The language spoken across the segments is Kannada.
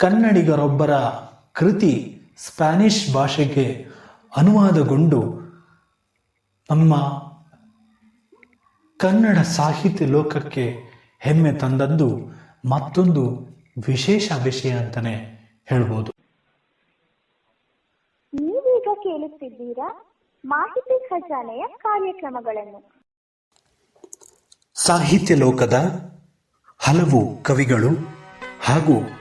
ಕನ್ನಡಿಗರೊಬ್ಬರ ಕೃತಿ ಸ್ಪ್ಯಾನಿಷ್ ಭಾಷೆಗೆ ಅನುವಾದಗೊಂಡು ನಮ್ಮ ಕನ್ನಡ ಸಾಹಿತ್ಯ ಲೋಕಕ್ಕೆ ಹೆಮ್ಮೆ ತಂದದ್ದು ಮತ್ತೊಂದು ವಿಶೇಷ ವಿಷಯ ಅಂತಾನೆ ಹೇಳ್ಬೋದು. ನೀವೀಗ ಕೇಳುತ್ತಿದ್ದೀರಾ ಮಾಹಿತಿ ಖಜಾನೆಯ ಕಾರ್ಯಕ್ರಮಗಳನ್ನು. ಸಾಹಿತ್ಯ ಲೋಕದ ಹಲವು ಕವಿಗಳು ಹಾಗೂ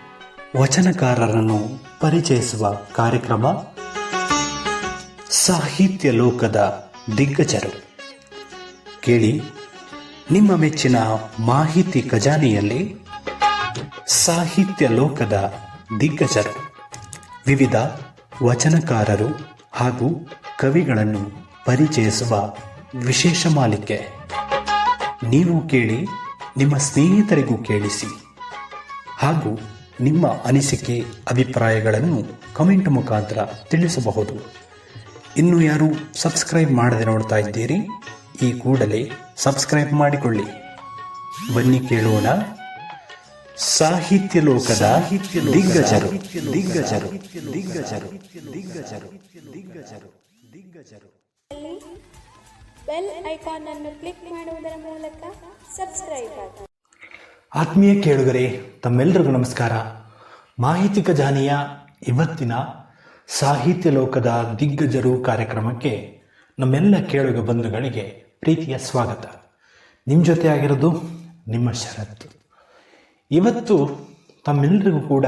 ವಚನಕಾರರನ್ನು ಪರಿಚಯಿಸುವ ಕಾರ್ಯಕ್ರಮ ಸಾಹಿತ್ಯ ಲೋಕದ ದಿಗ್ಗಜರು. ಕೇಳಿ, ನಿಮ್ಮ ಮೆಚ್ಚಿನ ಮಾಹಿತಿ ಖಜಾನೆಯಲ್ಲಿ ಸಾಹಿತ್ಯ ಲೋಕದ ದಿಗ್ಗಜರು. ವಿವಿಧ ವಚನಕಾರರು ಹಾಗೂ ಕವಿಗಳನ್ನು ಪರಿಚಯಿಸುವ ವಿಶೇಷ ಮಾಲಿಕೆ. ನೀವು ಕೇಳಿ, ನಿಮ್ಮ ಸ್ನೇಹಿತರಿಗೂ ಕೇಳಿಸಿ. ಹಾಗೂ ನಿಮ್ಮ ಅನಿಸಿಕೆ, ಅಭಿಪ್ರಾಯಗಳನ್ನು ಕಮೆಂಟ್ ಮುಖಾಂತರ ತಿಳಿಸಬಹುದು. ಇನ್ನು ಯಾರು ಸಬ್ಸ್ಕ್ರೈಬ್ ಮಾಡದೆ ನೋಡ್ತಾ ಇದ್ದೀರಿ, ಈ ಕೂಡಲೇ ಸಬ್ಸ್ಕ್ರೈಬ್ ಮಾಡಿಕೊಳ್ಳಿ. ಬನ್ನಿ ಕೇಳೋಣ. ಸಾಹಿತ್ಯ ಲೋಕದ ದಿಗ್ಗಜರು. ದಿಗ್ಗಜರು. ದಿಗ್ಗಜರು. ದಿಗ್ಗಜರು. ದಿಗ್ಗಜರು. ದಿಗ್ಗಜರು. ಬೆಲ್ ಐಕಾನ್ ಅನ್ನು ಕ್ಲಿಕ್ ಮಾಡುವುದರ ಮೂಲಕ ಸಬ್ಸ್ಕ್ರೈಬ್ ಆಗಿ. ಆತ್ಮೀಯ ಕೇಳುಗರೆ ತಮ್ಮೆಲ್ಲರಿಗೂ ನಮಸ್ಕಾರ. ಮಾಹಿತಿ ಖಜಾನೆಯ ಇವತ್ತಿನ ಸಾಹಿತ್ಯ ಲೋಕದ ದಿಗ್ಗಜರು ಕಾರ್ಯಕ್ರಮಕ್ಕೆ ನಮ್ಮೆಲ್ಲ ಕೇಳುಗ ಬಂಧುಗಳಿಗೆ ಪ್ರೀತಿಯ ಸ್ವಾಗತ. ನಿಮ್ಮ ಜೊತೆ ಆಗಿರೋದು ನಿಮ್ಮ ಶರತ್. ಇವತ್ತು ತಮ್ಮೆಲ್ಲರಿಗೂ ಕೂಡ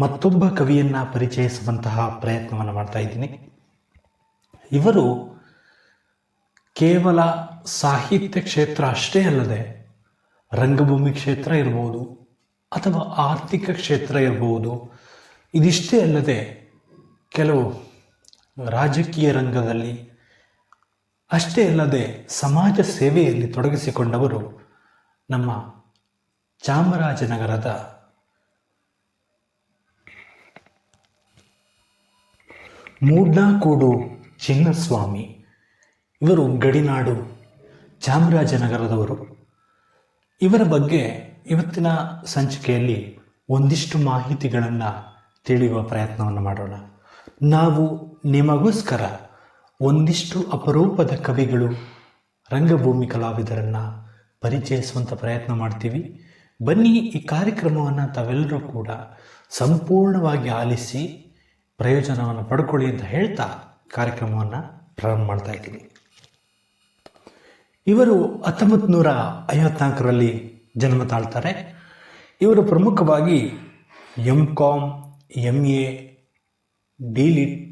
ಮತ್ತೊಬ್ಬ ಕವಿಯನ್ನು ಪರಿಚಯಿಸುವಂತಹ ಪ್ರಯತ್ನವನ್ನು ಮಾಡ್ತಾ ಇದ್ದೀನಿ. ಇವರು ಕೇವಲ ಸಾಹಿತ್ಯ ಕ್ಷೇತ್ರ ಅಷ್ಟೇ ಅಲ್ಲದೆ ರಂಗಭೂಮಿ ಕ್ಷೇತ್ರ ಇರ್ಬೋದು ಅಥವಾ ಆರ್ಥಿಕ ಕ್ಷೇತ್ರ ಇರ್ಬೋದು, ಇದಿಷ್ಟೇ ಅಲ್ಲದೆ ಕೆಲವು ರಾಜಕೀಯ ರಂಗದಲ್ಲಿ ಅಷ್ಟೇ ಅಲ್ಲದೆ ಸಮಾಜ ಸೇವೆಯಲ್ಲಿ ತೊಡಗಿಸಿಕೊಂಡವರು ನಮ್ಮ ಚಾಮರಾಜನಗರದ ಮೂಡ್ನಾಕೋಡು ಚಿನ್ನಸ್ವಾಮಿ. ಇವರು ಗಡಿನಾಡು ಚಾಮರಾಜನಗರದವರು. ಇವರ ಬಗ್ಗೆ ಇವತ್ತಿನ ಸಂಚಿಕೆಯಲ್ಲಿ ಒಂದಿಷ್ಟು ಮಾಹಿತಿಗಳನ್ನು ತಿಳಿಯುವ ಪ್ರಯತ್ನವನ್ನು ಮಾಡೋಣ. ನಾವು ನಿಮಗೋಸ್ಕರ ಒಂದಿಷ್ಟು ಅಪರೂಪದ ಕವಿಗಳು ರಂಗಭೂಮಿ ಕಲಾವಿದರನ್ನು ಪರಿಚಯಿಸುವಂಥ ಪ್ರಯತ್ನ ಮಾಡ್ತೀವಿ. ಬನ್ನಿ ಈ ಕಾರ್ಯಕ್ರಮವನ್ನು ತಾವೆಲ್ಲರೂ ಕೂಡ ಸಂಪೂರ್ಣವಾಗಿ ಆಲಿಸಿ ಪ್ರಯೋಜನವನ್ನು ಪಡ್ಕೊಳ್ಳಿ ಅಂತ ಹೇಳ್ತಾ ಕಾರ್ಯಕ್ರಮವನ್ನು ಪ್ರಾರಂಭ ಮಾಡ್ತಾ ಇದ್ದೀನಿ. ಇವರು ಹತ್ತೊಂಬತ್ತು ನೂರ ಐವತ್ನಾಲ್ಕರಲ್ಲಿ ಜನ್ಮ ತಾಳ್ತಾರೆ. ಇವರು ಪ್ರಮುಖವಾಗಿ M com M A DLitt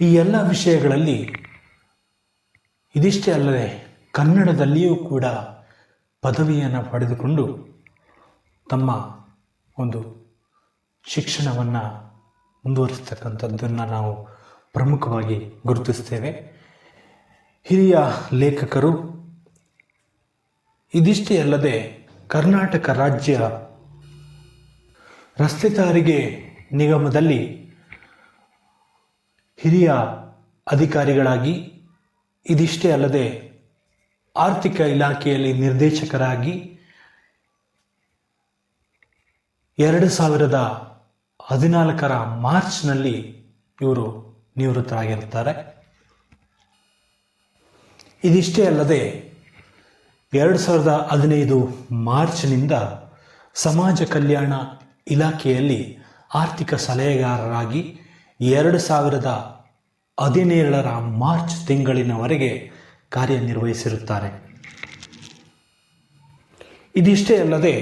ಈ ಎಲ್ಲ ವಿಷಯಗಳಲ್ಲಿ ಇದಿಷ್ಟೇ ಅಲ್ಲದೆ ಕನ್ನಡದಲ್ಲಿಯೂ ಕೂಡ ಪದವಿಯನ್ನು ಪಡೆದುಕೊಂಡು ತಮ್ಮ ಒಂದು ಶಿಕ್ಷಣವನ್ನು ಮುಂದುವರಿಸ್ತಕ್ಕಂಥದ್ದನ್ನು ನಾವು ಪ್ರಮುಖವಾಗಿ ಗುರುತಿಸ್ತೇವೆ. ಹಿರಿಯ ಲೇಖಕರು ಇದಿಷ್ಟೇ ಅಲ್ಲದೆ ಕರ್ನಾಟಕ ರಾಜ್ಯ ರಸ್ತೆ ಸಾರಿಗೆ ನಿಗಮದಲ್ಲಿ ಹಿರಿಯ ಅಧಿಕಾರಿಗಳಾಗಿ, ಇದಿಷ್ಟೇ ಅಲ್ಲದೆ ಆರ್ಥಿಕ ಇಲಾಖೆಯಲ್ಲಿ ನಿರ್ದೇಶಕರಾಗಿ ಎರಡು ಸಾವಿರದ ಹದಿನಾಲ್ಕರ ಮಾರ್ಚ್ನಲ್ಲಿ ಇವರು ನಿವೃತ್ತರಾಗಿರ್ತಾರೆ ಇದಿಷ್ಟೇ ಅಲ್ಲದೆ ಎರಡು ಸಾವಿರದ ಹದಿನೈದು ಮಾರ್ಚ್ನಿಂದ ಸಮಾಜ ಕಲ್ಯಾಣ ಇಲಾಖೆಯಲ್ಲಿ ಆರ್ಥಿಕ ಸಲಹೆಗಾರರಾಗಿ ಎರಡು ಸಾವಿರದ ಹದಿನೇಳರ ಮಾರ್ಚ್ ತಿಂಗಳಿನವರೆಗೆ ಕಾರ್ಯನಿರ್ವಹಿಸಿರುತ್ತಾರೆ. ಇದಿಷ್ಟೇ ಅಲ್ಲದೆ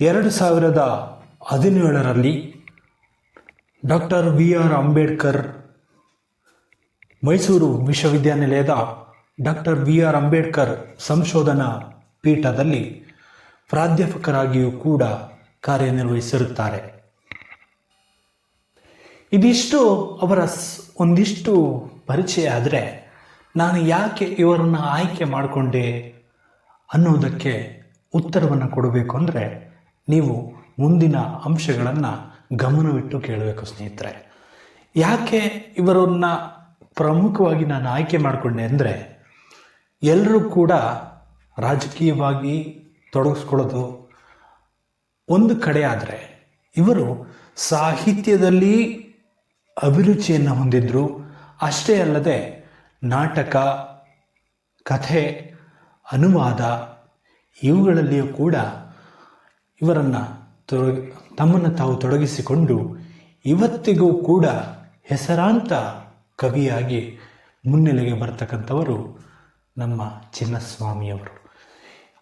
ಎರಡು ಸಾವಿರದ ಹದಿನೇಳರಲ್ಲಿ doctor V R Ambedkar, Mysuru ವಿಶ್ವವಿದ್ಯಾನಿಲಯದ ಡಾಕ್ಟರ್ ವಿ ಆರ್ ಅಂಬೇಡ್ಕರ್ ಸಂಶೋಧನಾ ಪೀಠದಲ್ಲಿ ಪ್ರಾಧ್ಯಾಪಕರಾಗಿಯೂ ಕೂಡ ಕಾರ್ಯನಿರ್ವಹಿಸಿರುತ್ತಾರೆ. ಇದಿಷ್ಟು ಅವರ ಒಂದಿಷ್ಟು ಪರಿಚಯ ಆದರೆ ನಾನು ಯಾಕೆ ಇವರನ್ನು ಆಯ್ಕೆ ಮಾಡಿಕೊಂಡೆ ಅನ್ನೋದಕ್ಕೆ ಉತ್ತರವನ್ನು ಕೊಡಬೇಕು ಅಂದರೆ ನೀವು ಮುಂದಿನ ಅಂಶಗಳನ್ನು ಗಮನವಿಟ್ಟು ಕೇಳಬೇಕು ಸ್ನೇಹಿತರೆ. ಯಾಕೆ ಇವರನ್ನ ಪ್ರಮುಖವಾಗಿ ನಾನು ಆಯ್ಕೆ ಮಾಡಿಕೊಂಡೆ ಅಂದರೆ ಎಲ್ಲರೂ ಕೂಡ ರಾಜಕೀಯವಾಗಿ ತೊಡಗಿಸ್ಕೊಳ್ಳೋದು ಒಂದು ಕಡೆ ಆದರೆ ಇವರು ಸಾಹಿತ್ಯದಲ್ಲಿ ಅಭಿರುಚಿಯನ್ನು ಹೊಂದಿದ್ರು. ಅಷ್ಟೇ ಅಲ್ಲದೆ ನಾಟಕ, ಕಥೆ, ಅನುವಾದ ಇವುಗಳಲ್ಲಿಯೂ ಕೂಡ ಇವರನ್ನು ತಮ್ಮನ್ನು ತಾವು ತೊಡಗಿಸಿಕೊಂಡು ಇವತ್ತಿಗೂ ಕೂಡ ಹೆಸರಾಂತ ಕವಿಯಾಗಿ ಮುನ್ನೆಲೆಗೆ ಬರ್ತಕ್ಕಂಥವರು ನಮ್ಮ ಚಿನ್ನಸ್ವಾಮಿಯವರು.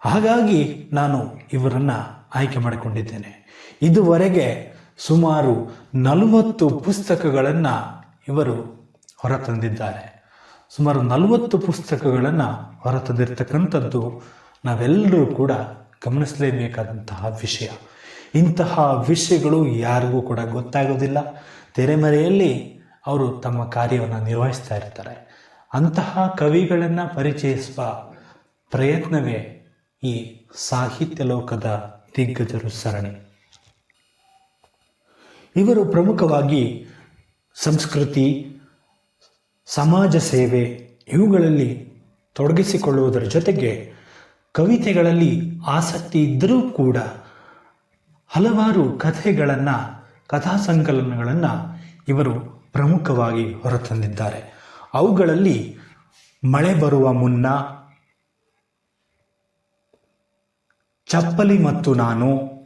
ಹಾಗಾಗಿ ನಾನು ಇವರನ್ನು ಆಯ್ಕೆ ಮಾಡಿಕೊಂಡಿದ್ದೇನೆ. ಇದುವರೆಗೆ ಸುಮಾರು ನಲವತ್ತು ಪುಸ್ತಕಗಳನ್ನು ಇವರು ಹೊರತಂದಿದ್ದಾರೆ. ಸುಮಾರು ನಲವತ್ತು ಪುಸ್ತಕಗಳನ್ನು ಹೊರತಂದಿರತಕ್ಕಂಥದ್ದು ನಾವೆಲ್ಲರೂ ಕೂಡ ಗಮನಿಸಲೇಬೇಕಾದಂತಹ ವಿಷಯ. ಇಂತಹ ವಿಷಯಗಳು ಯಾರಿಗೂ ಕೂಡ ಗೊತ್ತಾಗೋದಿಲ್ಲ. ತೆರೆಮರೆಯಲ್ಲಿ ಅವರು ತಮ್ಮ ಕಾರ್ಯವನ್ನು ನಿರ್ವಹಿಸ್ತಾ ಇರ್ತಾರೆ. ಅಂತಹ ಕವಿಗಳನ್ನು ಪರಿಚಯಿಸುವ ಪ್ರಯತ್ನವೇ ಈ ಸಾಹಿತ್ಯ ಲೋಕದ ದಿಗ್ಗಜರು ಸರಣಿ. ಇವರು ಪ್ರಮುಖವಾಗಿ ಸಂಸ್ಕೃತಿ, ಸಮಾಜ ಸೇವೆ ಇವುಗಳಲ್ಲಿ ತೊಡಗಿಸಿಕೊಳ್ಳುವುದರ ಜೊತೆಗೆ ಕವಿತೆಗಳಲ್ಲಿ ಆಸಕ್ತಿ ಇದ್ದರೂ ಕೂಡ ಹಲವಾರು ಕಥೆಗಳನ್ನು, ಕಥಾ ಸಂಕಲನಗಳನ್ನು ಇವರು ಪ್ರಮುಖವಾಗಿ ಹೊರತಂದಿದ್ದಾರೆ. ಅವುಗಳಲ್ಲಿ ಮಳೆ ಬರುವ ಮುನ್ನ ಚಪ್ಪಲಿ ಮತ್ತು ನಾನು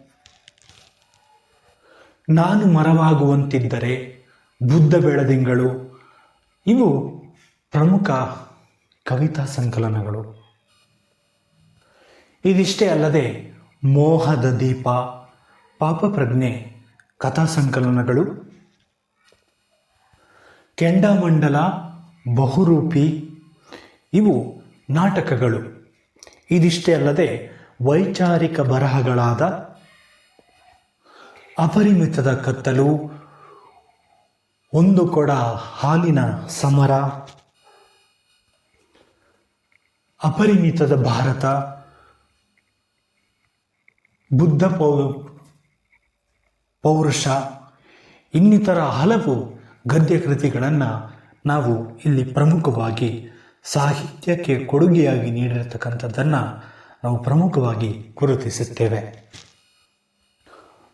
ನಾನು ಮರವಾಗುವಂತಿದ್ದರೆ ಬುದ್ಧ ಬೆಳದಿಂಗಳು ಇವು ಪ್ರಮುಖ ಕವಿತಾ ಸಂಕಲನಗಳು. ಇದಿಷ್ಟೇ ಅಲ್ಲದೆ ಮೋಹದ ದೀಪ ಪಾಪಪ್ರಜ್ಞೆ ಕಥಾ ಸಂಕಲನಗಳು ಕೆಂಡಾಮಂಡಲ, ಬಹುರೂಪಿ, ಇವು ನಾಟಕಗಳು. ಇದಿಷ್ಟೇ ಅಲ್ಲದೆ ವೈಚಾರಿಕ ಬರಹಗಳಾದ ಅಪರಿಮಿತದ ಕತ್ತಲು, ಒಂದು ಕೊಡ ಹಾಲಿನ ಸಮರ, ಅಪರಿಮಿತದ ಭಾರತ, ಬುದ್ಧ ಪೌರುಷ, ಇನ್ನಿತರ ಹಲವು ಗದ್ಯ ಕೃತಿಗಳನ್ನು ನಾವು ಇಲ್ಲಿ ಪ್ರಮುಖವಾಗಿ ಸಾಹಿತ್ಯಕ್ಕೆ ಕೊಡುಗೆಯಾಗಿ ನೀಡಿರತಕ್ಕಂಥದ್ದನ್ನು ನಾವು ಪ್ರಮುಖವಾಗಿ ಗುರುತಿಸುತ್ತೇವೆ.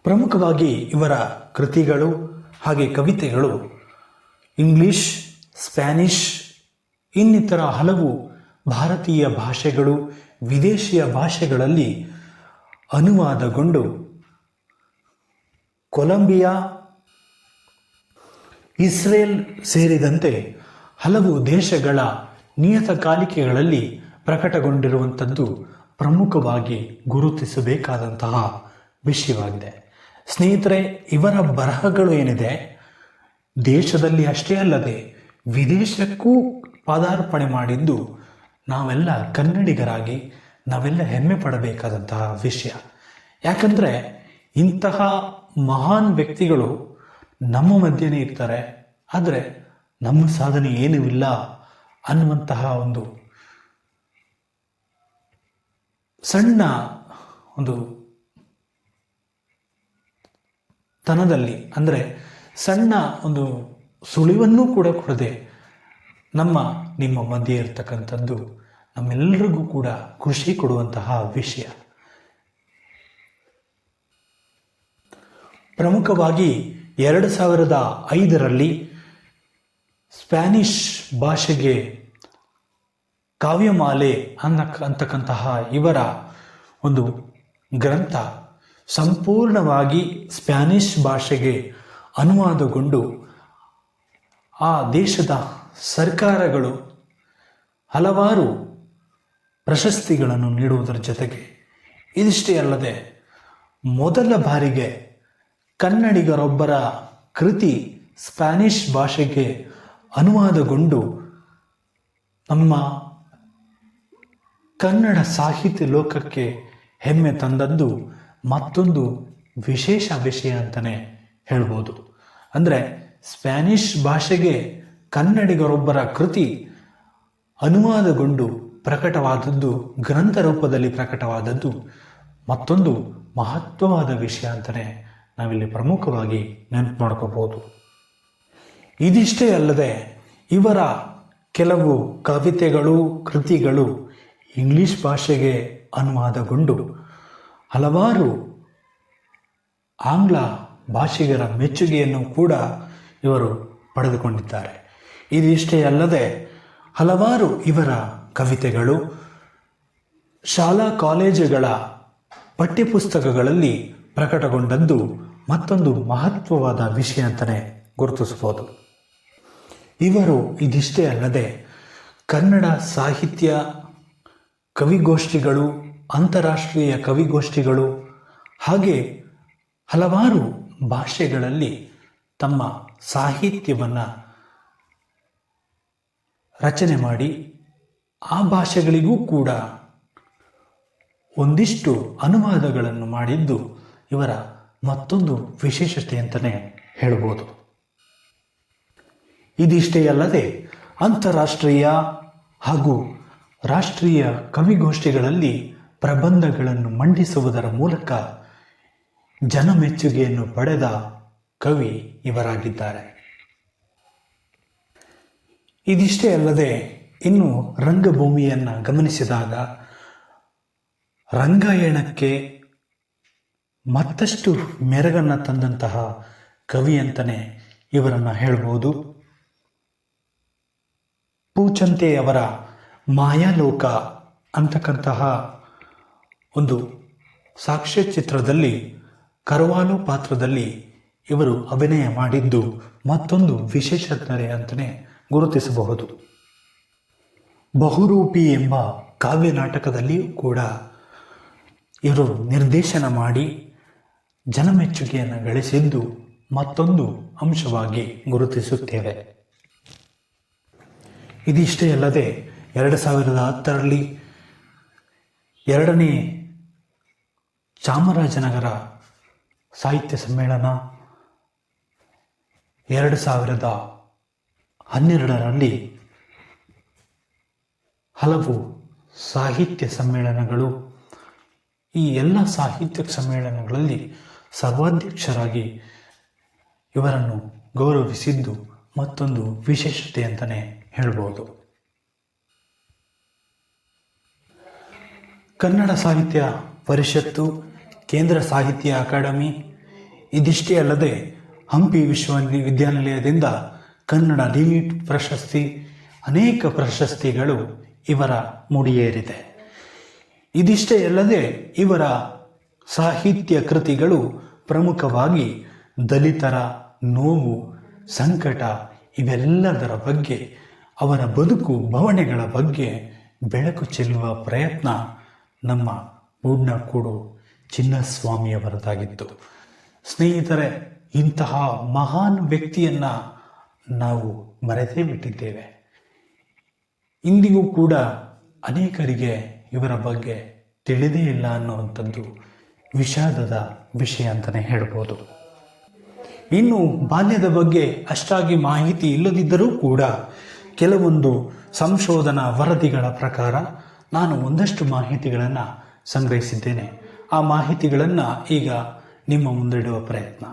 ಪ್ರಮುಖವಾಗಿ ಇವರ ಕೃತಿಗಳು ಹಾಗೆ ಕವಿತೆಗಳು ಇಂಗ್ಲಿಷ್, ಸ್ಪ್ಯಾನಿಷ್, ಇನ್ನಿತರ ಹಲವು ಭಾರತೀಯ ಭಾಷೆಗಳು ವಿದೇಶಿಯ ಭಾಷೆಗಳಲ್ಲಿ ಅನುವಾದಗೊಂಡು ಕೊಲಂಬಿಯಾ, ಇಸ್ರೇಲ್ ಸೇರಿದಂತೆ ಹಲವು ದೇಶಗಳ ನಿಯತಕಾಲಿಕೆಗಳಲ್ಲಿ ಪ್ರಕಟಗೊಂಡಿರುವಂಥದ್ದು ಪ್ರಮುಖವಾಗಿ ಗುರುತಿಸಬೇಕಾದಂತಹ ವಿಷಯವಾಗಿದೆ. ಸ್ನೇಹಿತರೆ, ಇವರ ಬರಹಗಳು ಏನಿದೆ? ದೇಶದಲ್ಲಿ ಅಷ್ಟೇ ಅಲ್ಲದೆ ವಿದೇಶಕ್ಕೂ ಪಾದಾರ್ಪಣೆ ಮಾಡಿದ್ದು ನಾವೆಲ್ಲ ಕನ್ನಡಿಗರಾಗಿ ನಾವೆಲ್ಲ ಹೆಮ್ಮೆ ಪಡಬೇಕಾದಂತಹ ವಿಷಯ. ಯಾಕಂದರೆ ಇಂತಹ ಮಹಾನ್ ವ್ಯಕ್ತಿಗಳು ನಮ್ಮ ಮಧ್ಯೆನೇ ಇರ್ತಾರೆ. ಆದರೆ ನಮ್ಮ ಸಾಧನೆ ಏನೂ ಇಲ್ಲ ಅನ್ನುವಂತಹ ಒಂದು ಸಣ್ಣ ಒಂದು ತನದಲ್ಲಿ, ಅಂದರೆ ಸಣ್ಣ ಒಂದು ಸುಳಿವನ್ನೂ ಕೂಡ ಕೊಡದೆ ನಮ್ಮ, ನಿಮ್ಮ ಮಧ್ಯೆ ಇರತಕ್ಕಂಥದ್ದು ನಮ್ಮೆಲ್ಲರಿಗೂ ಕೂಡ ಖುಷಿ ಕೊಡುವಂತಹ ವಿಷಯ. ಪ್ರಮುಖವಾಗಿ ಎರಡು ಸಾವಿರದ ಐದರಲ್ಲಿ ಸ್ಪ್ಯಾನಿಷ್ ಭಾಷೆಗೆ ಕಾವ್ಯಮಾಲೆ ಅನ್ನ ಅಂತಕ್ಕಂತಹ ಇವರ ಒಂದು ಗ್ರಂಥ ಸಂಪೂರ್ಣವಾಗಿ ಸ್ಪ್ಯಾನಿಷ್ ಭಾಷೆಗೆ ಅನುವಾದಗೊಂಡು ಆ ದೇಶದ ಸರ್ಕಾರಗಳು ಹಲವಾರು ಪ್ರಶಸ್ತಿಗಳನ್ನು ನೀಡುವುದರ ಜೊತೆಗೆ ಇದಿಷ್ಟೇ ಅಲ್ಲದೆ ಮೊದಲ ಬಾರಿಗೆ ಕನ್ನಡಿಗರೊಬ್ಬರ ಕೃತಿ ಸ್ಪ್ಯಾನಿಷ್ ಭಾಷೆಗೆ ಅನುವಾದಗೊಂಡು ನಮ್ಮ ಕನ್ನಡ ಸಾಹಿತ್ಯ ಲೋಕಕ್ಕೆ ಹೆಮ್ಮೆ ತಂದದ್ದು ಮತ್ತೊಂದು ವಿಶೇಷ ವಿಷಯ ಅಂತಲೇ ಹೇಳ್ಬೋದು. ಅಂದರೆ ಸ್ಪ್ಯಾನಿಷ್ ಭಾಷೆಗೆ ಕನ್ನಡಿಗರೊಬ್ಬರ ಕೃತಿ ಅನುವಾದಗೊಂಡು ಪ್ರಕಟವಾದದ್ದು, ಗ್ರಂಥ ರೂಪದಲ್ಲಿ ಪ್ರಕಟವಾದದ್ದು ಮತ್ತೊಂದು ಮಹತ್ವವಾದ ವಿಷಯ ಅಂತಲೇ ನಾವಿಲ್ಲಿ ಪ್ರಮುಖವಾಗಿ ನೆನಪು ಮಾಡ್ಕೋಬಹುದು. ಇದಿಷ್ಟೇ ಅಲ್ಲದೆ ಇವರ ಕೆಲವು ಕವಿತೆಗಳು, ಕೃತಿಗಳು ಇಂಗ್ಲಿಷ್ ಭಾಷೆಗೆ ಅನುವಾದಗೊಂಡು ಹಲವಾರು ಆಂಗ್ಲ ಭಾಷಿಗರ ಮೆಚ್ಚುಗೆಯನ್ನು ಕೂಡ ಇವರು ಪಡೆದುಕೊಂಡಿದ್ದಾರೆ. ಇದಿಷ್ಟೇ ಅಲ್ಲದೆ ಹಲವಾರು ಇವರ ಕವಿತೆಗಳು ಶಾಲಾ ಕಾಲೇಜುಗಳ ಪಠ್ಯಪುಸ್ತಕಗಳಲ್ಲಿ ಪ್ರಕಟಗೊಂಡದ್ದು ಮತ್ತೊಂದು ಮಹತ್ವವಾದ ವಿಷಯ ಅಂತಲೇ ಗುರುತಿಸಬಹುದು. ಇವರು ಇದಿಷ್ಟೇ ಅಲ್ಲದೆ ಕನ್ನಡ ಸಾಹಿತ್ಯ ಕವಿಗೋಷ್ಠಿಗಳು, ಅಂತಾರಾಷ್ಟ್ರೀಯ ಕವಿಗೋಷ್ಠಿಗಳು ಹಾಗೆ ಹಲವಾರು ಭಾಷೆಗಳಲ್ಲಿ ತಮ್ಮ ಸಾಹಿತ್ಯವನ್ನು ರಚನೆ ಮಾಡಿ ಆ ಭಾಷೆಗಳಿಗೂ ಕೂಡ ಒಂದಿಷ್ಟು ಅನುವಾದಗಳನ್ನು ಮಾಡಿದ್ದು ಇವರ ಮತ್ತೊಂದು ವಿಶೇಷತೆ ಅಂತಲೇ ಹೇಳ್ಬೋದು. ಇದಿಷ್ಟೇ ಅಲ್ಲದೆ ಅಂತಾರಾಷ್ಟ್ರೀಯ ಹಾಗೂ ರಾಷ್ಟ್ರೀಯ ಕವಿಗೋಷ್ಠಿಗಳಲ್ಲಿ ಪ್ರಬಂಧಗಳನ್ನು ಮಂಡಿಸುವುದರ ಮೂಲಕ ಜನಮೆಚ್ಚುಗೆಯನ್ನು ಪಡೆದ ಕವಿ ಇವರಾಗಿದ್ದಾರೆ. ಇದಿಷ್ಟೇ ಅಲ್ಲದೆ ಇನ್ನು ರಂಗಭೂಮಿಯನ್ನು ಗಮನಿಸಿದಾಗ ರಂಗಾಯಣಕ್ಕೆ ಮತ್ತಷ್ಟು ಮೆರಗನ್ನು ತಂದಂತಹ ಕವಿ ಅಂತಲೇ ಇವರನ್ನು ಹೇಳ್ಬೋದು. ಪೂಚಂತೆ ಅವರ ಮಾಯಾಲೋಕ ಅಂತಕ್ಕಂತಹ ಒಂದು ಸಾಕ್ಷ್ಯಚಿತ್ರದಲ್ಲಿ ಕರವಾಲು ಪಾತ್ರದಲ್ಲಿ ಇವರು ಅಭಿನಯ ಮಾಡಿದ್ದು ಮತ್ತೊಂದು ವಿಶೇಷತೆ ಅಂತಲೇ ಗುರುತಿಸಬಹುದು. ಬಹುರೂಪಿ ಎಂಬ ಕಾವ್ಯ ನಾಟಕದಲ್ಲಿಯೂ ಕೂಡ ಇವರು ನಿರ್ದೇಶನ ಮಾಡಿ ಜನಮೆಚ್ಚುಗೆಯನ್ನು ಗಳಿಸಿದ್ದು ಮತ್ತೊಂದು ಅಂಶವಾಗಿ ಗುರುತಿಸುತ್ತೇವೆ. ಇದಿಷ್ಟೇ ಅಲ್ಲದೆ ಎರಡು ಸಾವಿರದ ಹತ್ತರಲ್ಲಿ ಎರಡನೇ ಚಾಮರಾಜನಗರ ಸಾಹಿತ್ಯ ಸಮ್ಮೇಳನ ಎರಡು ಸಾವಿರದ ಹನ್ನೆರಡರಲ್ಲಿ ಹಲವು ಸಾಹಿತ್ಯ ಸಮ್ಮೇಳನಗಳು ಈ ಎಲ್ಲ ಸಾಹಿತ್ಯ ಸಮ್ಮೇಳನಗಳಲ್ಲಿ ಸರ್ವಾಧ್ಯಕ್ಷರಾಗಿ ಇವರನ್ನು ಗೌರವಿಸಿದ್ದು ಮತ್ತೊಂದು ವಿಶೇಷತೆ ಅಂತಲೇ ಹೇಳ್ಬೋದು. ಕನ್ನಡ ಸಾಹಿತ್ಯ ಪರಿಷತ್ತು, ಕೇಂದ್ರ ಸಾಹಿತ್ಯ ಅಕಾಡೆಮಿ ಇದಿಷ್ಟೇ ಅಲ್ಲದೆ ಹಂಪಿ ವಿಶ್ವವಿದ್ಯಾನಿಲಯದಿಂದ ಕನ್ನಡ ಡಿಲಿಟ್ ಪ್ರಶಸ್ತಿ, ಅನೇಕ ಪ್ರಶಸ್ತಿಗಳು ಇವರ ಮುಡಿಯೇರಿದೆ. ಇದಿಷ್ಟೇ ಅಲ್ಲದೆ ಇವರ ಸಾಹಿತ್ಯ ಕೃತಿಗಳು ಪ್ರಮುಖವಾಗಿ ದಲಿತರ, ನೋವು, ಸಂಕಟ ಇವೆಲ್ಲದರ ಬಗ್ಗೆ, ಅವರ ಬದುಕು ಭವಣೆಗಳ ಬಗ್ಗೆ ಬೆಳಕು ಚೆಲ್ಲುವ ಪ್ರಯತ್ನ ನಮ್ಮ ಮೂಡ್ನಕೂಡು ಚಿನ್ನಸ್ವಾಮಿಯವರದಾಗಿತ್ತು ಸ್ನೇಹಿತರೆ, ಇಂತಹ ಮಹಾನ್ ವ್ಯಕ್ತಿಯನ್ನ ನಾವು ಮರೆತೇ ಬಿಟ್ಟಿದ್ದೇವೆ. ಇಂದಿಗೂ ಕೂಡ ಅನೇಕರಿಗೆ ಇವರ ಬಗ್ಗೆ ತಿಳಿದೇ ಇಲ್ಲ ಅನ್ನುವಂಥದ್ದು ವಿಷಾದದ ವಿಷಯ ಅಂತಲೇ ಹೇಳ್ಬೋದು. ಇನ್ನು ಬಾಲ್ಯದ ಬಗ್ಗೆ ಅಷ್ಟಾಗಿ ಮಾಹಿತಿ ಇಲ್ಲದಿದ್ದರೂ ಕೂಡ ಕೆಲವೊಂದು ಸಂಶೋಧನಾ ವರದಿಗಳ ಪ್ರಕಾರ ನಾನು ಒಂದಷ್ಟು ಮಾಹಿತಿಗಳನ್ನು ಸಂಗ್ರಹಿಸಿದ್ದೇನೆ. ಆ ಮಾಹಿತಿಗಳನ್ನು ಈಗ ನಿಮ್ಮ ಮುಂದಿಡುವ ಪ್ರಯತ್ನ.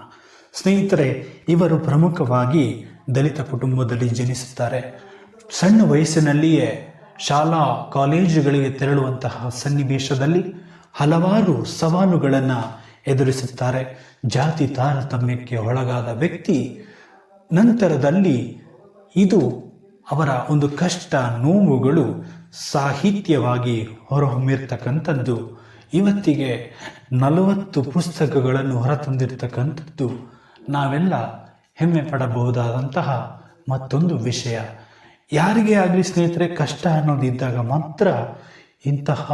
ಸ್ನೇಹಿತರೆ, ಇವರು ಪ್ರಮುಖವಾಗಿ ದಲಿತ ಕುಟುಂಬದಲ್ಲಿ ಜನಿಸುತ್ತಾರೆ. ಸಣ್ಣ ವಯಸ್ಸಿನಲ್ಲಿಯೇ ಶಾಲಾ, ಕಾಲೇಜುಗಳಿಗೆ ತೆರಳುವಂತಹ ಸನ್ನಿವೇಶದಲ್ಲಿ ಹಲವಾರು ಸವಾಲುಗಳನ್ನು ಎದುರಿಸುತ್ತಾರೆ. ಜಾತಿ ತಾರತಮ್ಯಕ್ಕೆ ಒಳಗಾದ ವ್ಯಕ್ತಿ ನಂತರದಲ್ಲಿ ಇದು ಅವರ ಒಂದು ಕಷ್ಟ ನೋವುಗಳು ಸಾಹಿತ್ಯವಾಗಿ ಹೊರಹೊಮ್ಮಿರ್ತಕ್ಕಂಥದ್ದು. ಇವತ್ತಿಗೆ ನಲವತ್ತು ಪುಸ್ತಕಗಳನ್ನು ಹೊರತಂದಿರ್ತಕ್ಕಂಥದ್ದು. ನಾವೆಲ್ಲ ಹೆಮ್ಮೆ ಪಡಬಹುದಾದಂತಹ ಮತ್ತೊಂದು ವಿಷಯ. ಯಾರಿಗೆ ಆಗಲಿ ಸ್ನೇಹಿತರೆ ಕಷ್ಟ ಅನ್ನೋದಿದ್ದಾಗ ಮಾತ್ರ ಇಂತಹ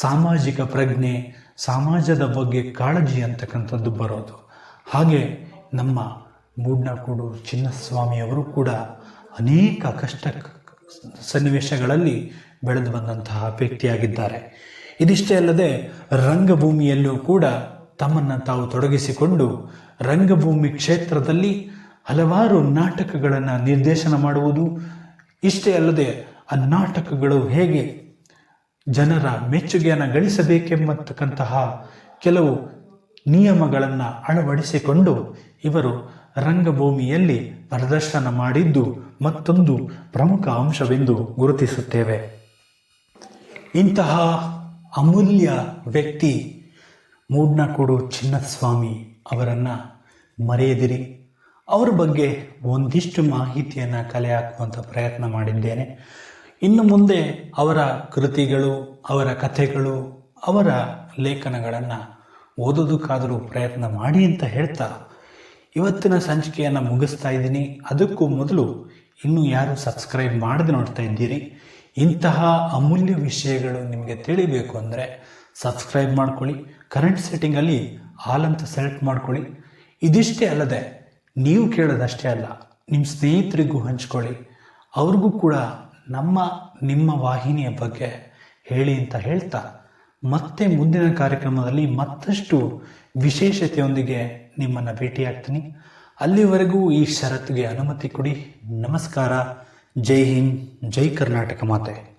ಸಾಮಾಜಿಕ ಪ್ರಜ್ಞೆ, ಸಮಾಜದ ಬಗ್ಗೆ ಕಾಳಜಿ ಅಂತಕ್ಕಂಥದ್ದು ಬರೋದು. ಹಾಗೆ ನಮ್ಮ ಮೂಡ್ನಕೂಡು ಚಿನ್ನಸ್ವಾಮಿಯವರು ಕೂಡ ಅನೇಕ ಕಷ್ಟ ಸನ್ನಿವೇಶಗಳಲ್ಲಿ ಬೆಳೆದು ಬಂದಂತಹ ವ್ಯಕ್ತಿಯಾಗಿದ್ದಾರೆ. ಇದಿಷ್ಟೇ ಅಲ್ಲದೆ ರಂಗಭೂಮಿಯಲ್ಲೂ ಕೂಡ ತಮ್ಮನ್ನು ತಾವು ತೊಡಗಿಸಿಕೊಂಡು ರಂಗಭೂಮಿ ಕ್ಷೇತ್ರದಲ್ಲಿ ಹಲವಾರು ನಾಟಕಗಳನ್ನು ನಿರ್ದೇಶನ ಮಾಡುವುದು. ಇಷ್ಟೇ ಅಲ್ಲದೆ ಆ ನಾಟಕಗಳು ಹೇಗೆ ಜನರ ಮೆಚ್ಚುಗೆಯನ್ನು ಗಳಿಸಬೇಕೆಂಬತಕ್ಕಂತಹ ಕೆಲವು ನಿಯಮಗಳನ್ನು ಅಳವಡಿಸಿಕೊಂಡು ಇವರು ರಂಗಭೂಮಿಯಲ್ಲಿ ಪ್ರದರ್ಶನ ಮಾಡಿದ್ದು ಮತ್ತೊಂದು ಪ್ರಮುಖ ಅಂಶವೆಂದು ಗುರುತಿಸುತ್ತೇವೆ. ಇಂತಹ ಅಮೂಲ್ಯ ವ್ಯಕ್ತಿ ಮೂಡ್ನಕೋಡು ಚಿನ್ನಸ್ವಾಮಿ ಅವರನ್ನು ಮರೆಯದಿರಿ. ಅವರ ಬಗ್ಗೆ ಒಂದಿಷ್ಟು ಮಾಹಿತಿಯನ್ನು ಕಲೆ ಹಾಕುವಂಥ ಪ್ರಯತ್ನ ಮಾಡಿದ್ದೇನೆ. ಇನ್ನು ಮುಂದೆ ಅವರ ಕೃತಿಗಳು, ಅವರ ಕಥೆಗಳು, ಅವರ ಲೇಖನಗಳನ್ನು ಓದೋದಕ್ಕಾದರೂ ಪ್ರಯತ್ನ ಮಾಡಿ ಅಂತ ಹೇಳ್ತಾ ಇವತ್ತಿನ ಸಂಚಿಕೆಯನ್ನು ಮುಗಿಸ್ತಾ ಇದ್ದೀನಿ. ಅದಕ್ಕೂ ಮೊದಲು ಇನ್ನೂ ಯಾರು ಸಬ್ಸ್ಕ್ರೈಬ್ ಮಾಡದೆ ನೋಡ್ತಾ ಇದ್ದೀರಿ, ಇಂತಹ ಅಮೂಲ್ಯ ವಿಷಯಗಳು ನಿಮಗೆ ತಿಳಿಬೇಕು ಅಂದರೆ ಸಬ್ಸ್ಕ್ರೈಬ್ ಮಾಡ್ಕೊಳ್ಳಿ, ಕರೆಂಟ್ ಸೆಟ್ಟಿಂಗಲ್ಲಿ ಆಲ್ ಅಂತ ಸೆಲೆಕ್ಟ್ ಮಾಡ್ಕೊಳ್ಳಿ. ಇದಿಷ್ಟೇ ಅಲ್ಲದೆ ನೀವು ಕೇಳೋದಷ್ಟೇ ಅಲ್ಲ ನಿಮ್ಮ ಸ್ನೇಹಿತರಿಗೂ ಹಂಚ್ಕೊಳ್ಳಿ, ಅವ್ರಿಗೂ ಕೂಡ ನಮ್ಮ, ನಿಮ್ಮ ವಾಹಿನಿಯ ಬಗ್ಗೆ ಹೇಳಿ ಅಂತ ಹೇಳ್ತಾ, ಮತ್ತೆ ಮುಂದಿನ ಕಾರ್ಯಕ್ರಮದಲ್ಲಿ ಮತ್ತಷ್ಟು ವಿಶೇಷತೆಯೊಂದಿಗೆ ನಿಮ್ಮನ್ನು ಭೇಟಿಯಾಗ್ತೀನಿ. ಅಲ್ಲಿವರೆಗೂ ಈ ಷರತ್ತಿಗೆ ಅನುಮತಿ ಕೊಡಿ. ನಮಸ್ಕಾರ. ಜೈ ಹಿಂದ್, ಜೈ ಕರ್ನಾಟಕ ಮಾತೆ.